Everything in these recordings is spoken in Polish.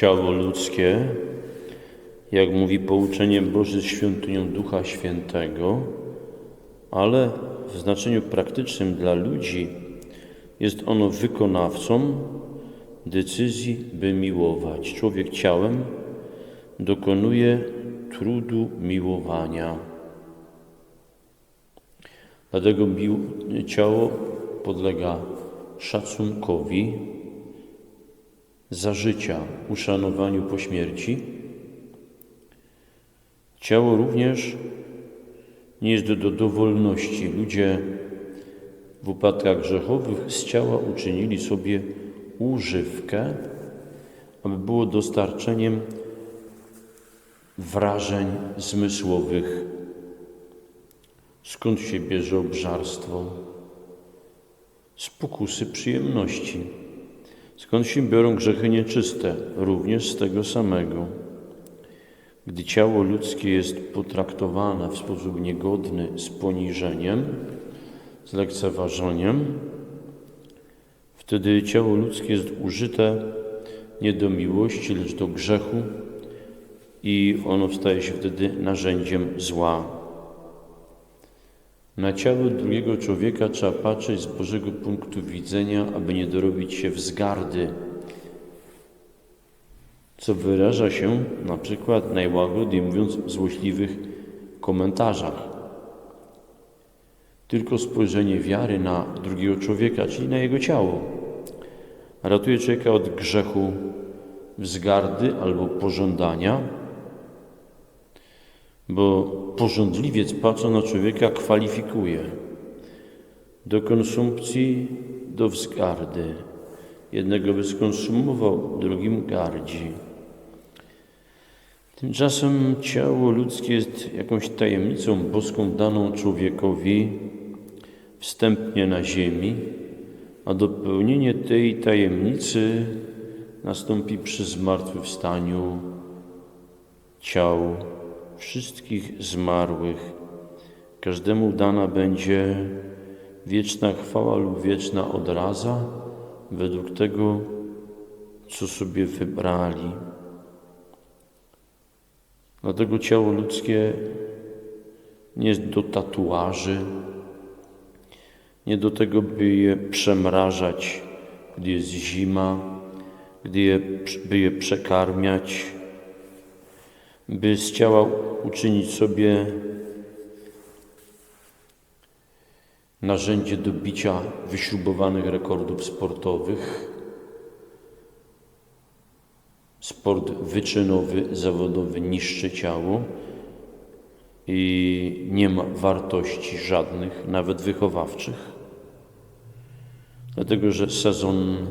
Ciało ludzkie, jak mówi pouczenie Boże, świątynią Ducha Świętego, ale w znaczeniu praktycznym dla ludzi jest ono wykonawcą decyzji, by miłować. Człowiek ciałem dokonuje trudu miłowania. Dlatego ciało podlega szacunkowi za życia, uszanowaniu po śmierci. Ciało również nie jest do, do dowolności. Ludzie w upadkach grzechowych z ciała uczynili sobie używkę, aby było dostarczeniem wrażeń zmysłowych. Skąd się bierze obżarstwo? Z pokusy przyjemności. Skąd się biorą grzechy nieczyste? Również z tego samego. Gdy ciało ludzkie jest potraktowane w sposób niegodny z poniżeniem, z lekceważeniem, wtedy ciało ludzkie jest użyte nie do miłości, lecz do grzechu i ono staje się wtedy narzędziem zła. Na ciało drugiego człowieka trzeba patrzeć z Bożego punktu widzenia, aby nie dorobić się wzgardy, co wyraża się na przykład najłagodniej mówiąc w złośliwych komentarzach. Tylko spojrzenie wiary na drugiego człowieka, czyli na jego ciało, ratuje człowieka od grzechu wzgardy albo pożądania, bo porządliwiec patrząc na człowieka kwalifikuje do konsumpcji, do wzgardy. Jednego by skonsumował, drugim gardzi. Tymczasem ciało ludzkie jest jakąś tajemnicą boską daną człowiekowi wstępnie na ziemi, a dopełnienie tej tajemnicy nastąpi przy zmartwychwstaniu ciał wszystkich zmarłych. Każdemu dana będzie wieczna chwała lub wieczna odraza według tego, co sobie wybrali. Dlatego ciało ludzkie nie jest do tatuaży, nie do tego, by je przemrażać, gdy jest zima, gdy je, by je przekarmiać, by z ciała uczynić sobie narzędzie do bicia wyśrubowanych rekordów sportowych. Sport wyczynowy, zawodowy niszczy ciało i nie ma wartości żadnych, nawet wychowawczych. Dlatego, że sezon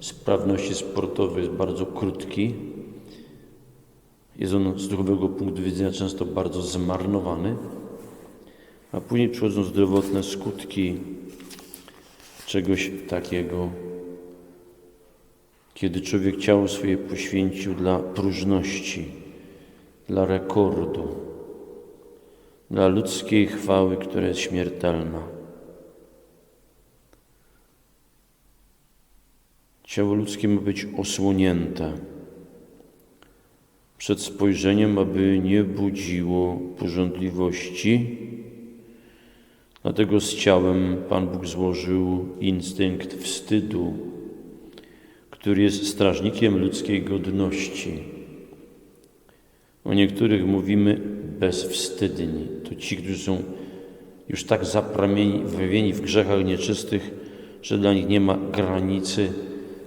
sprawności sportowej jest bardzo krótki, jest on z duchowego punktu widzenia często bardzo zmarnowany, a później przychodzą zdrowotne skutki czegoś takiego, kiedy człowiek ciało swoje poświęcił dla próżności, dla rekordu, dla ludzkiej chwały, która jest śmiertelna. Ciało ludzkie ma być osłonięte przed spojrzeniem, aby nie budziło porządliwości. Dlatego z ciałem Pan Bóg złożył instynkt wstydu, który jest strażnikiem ludzkiej godności. O niektórych mówimy bezwstydni. To ci, którzy są już tak zaprawieni w grzechach nieczystych, że dla nich nie ma granicy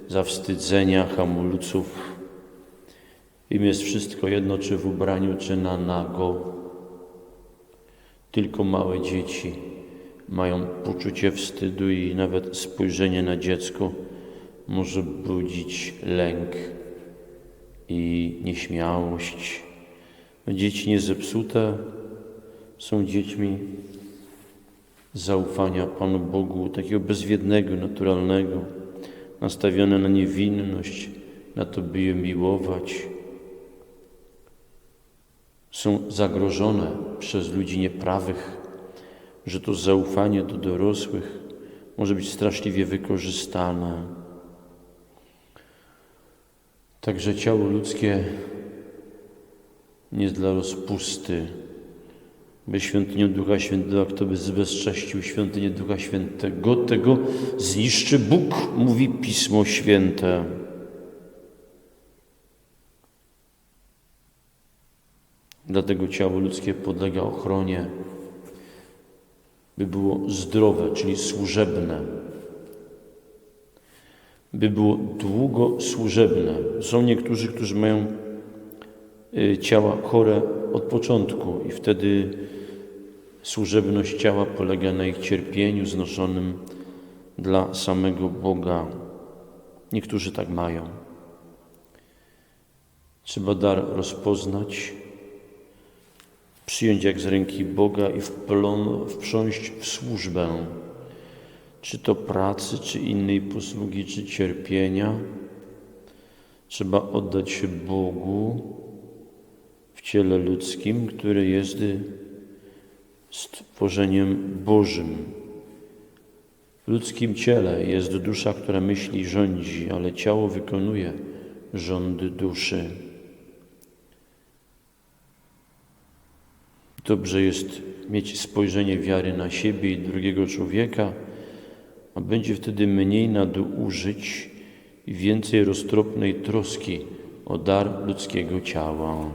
zawstydzenia, hamulców. Im jest wszystko jedno, czy w ubraniu, czy na nago. Tylko małe dzieci mają poczucie wstydu i nawet spojrzenie na dziecko może budzić lęk i nieśmiałość. Dzieci niezepsute są dziećmi zaufania Panu Bogu, takiego bezwiednego, naturalnego, nastawione na niewinność, na to, by je miłować. Są zagrożone przez ludzi nieprawych, że to zaufanie do dorosłych może być straszliwie wykorzystane. Także ciało ludzkie nie jest dla rozpusty, by świątynią Ducha Świętego, kto by zbezcześcił świątynię Ducha Świętego, tego zniszczy Bóg, mówi Pismo Święte. Dlatego ciało ludzkie podlega ochronie, by było zdrowe, czyli służebne, by było długo służebne. Są niektórzy, którzy mają y, ciała chore od początku i wtedy służebność ciała polega na ich cierpieniu znoszonym dla samego Boga. Niektórzy tak mają. Trzeba dar rozpoznać, przyjąć jak z ręki Boga i wplon, wprząść w służbę, czy to pracy, czy innej posługi, czy cierpienia. Trzeba oddać się Bogu w ciele ludzkim, które jest stworzeniem Bożym. W ludzkim ciele jest dusza, która myśli rządzi, ale ciało wykonuje rządy duszy. Dobrze jest mieć spojrzenie wiary na siebie i drugiego człowieka, a będzie wtedy mniej nadużyć i więcej roztropnej troski o dar ludzkiego ciała.